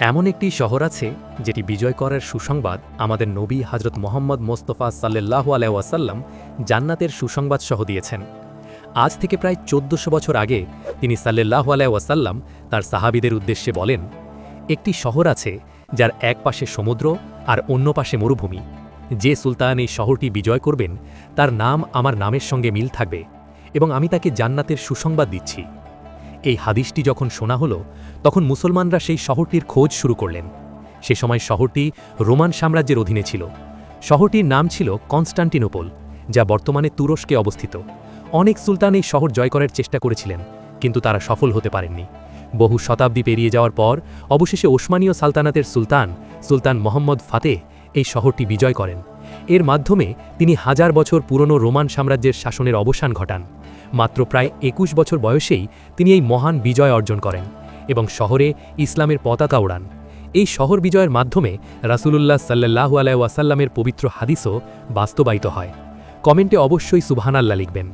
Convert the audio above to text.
এমন একটি শহর আছে যেটি বিজয় করার সুসংবাদ আমাদের নবী হজরত মোহাম্মদ মোস্তফা সাল্লাহ আলাইসাল্লাম জান্নাতের সুসংবাদ সহ দিয়েছেন। আজ থেকে প্রায় চোদ্দশো বছর আগে তিনি সাল্লাহ আলাইসাল্লাম তার সাহাবিদের উদ্দেশ্যে বলেন, একটি শহর আছে যার এক পাশে সমুদ্র আর অন্য পাশে মরুভূমি। যে সুলতান এই শহরটি বিজয় করবেন, তার নাম আমার নামের সঙ্গে মিল থাকবে এবং আমি তাকে জান্নাতের সুসংবাদ দিচ্ছি। এই হাদিসটি যখন শোনা হলো, তখন মুসলমানরা সেই শহরটির খোঁজ শুরু করলেন। সে সময় শহরটি রোমান সাম্রাজ্যের অধীনে ছিল। শহরটির নাম ছিল কনস্টান্টিনোপল, যা বর্তমানে তুরস্কে অবস্থিত। অনেক সুলতান এই শহর জয় করার চেষ্টা করেছিলেন, কিন্তু তারা সফল হতে পারেননি। বহু শতাব্দী পেরিয়ে যাওয়ার পর, অবশেষে ওসমানীয় সালতানাতের সুলতান সুলতান মোহাম্মদ ফাতেহ এই শহরটি বিজয় করেন। এর মাধ্যমে তিনি হাজার বছর পুরনো রোমান সাম্রাজ্যের শাসনের অবসান ঘটান। মাত্র প্রায় একুশ বছর বয়সেই তিনি এই মহান বিজয় অর্জন করেন এবং শহরে ইসলামের পতাকা উড়ান এই শহর বিজয়ের মাধ্যমে রাসূলুল্লাহ সাল্লাহু ওয়াসাল্লামের পবিত্র হাদিসও বাস্তবায়িত হয়। কমেন্টে অবশ্যই সুবহানাল্লাহ লিখবেন।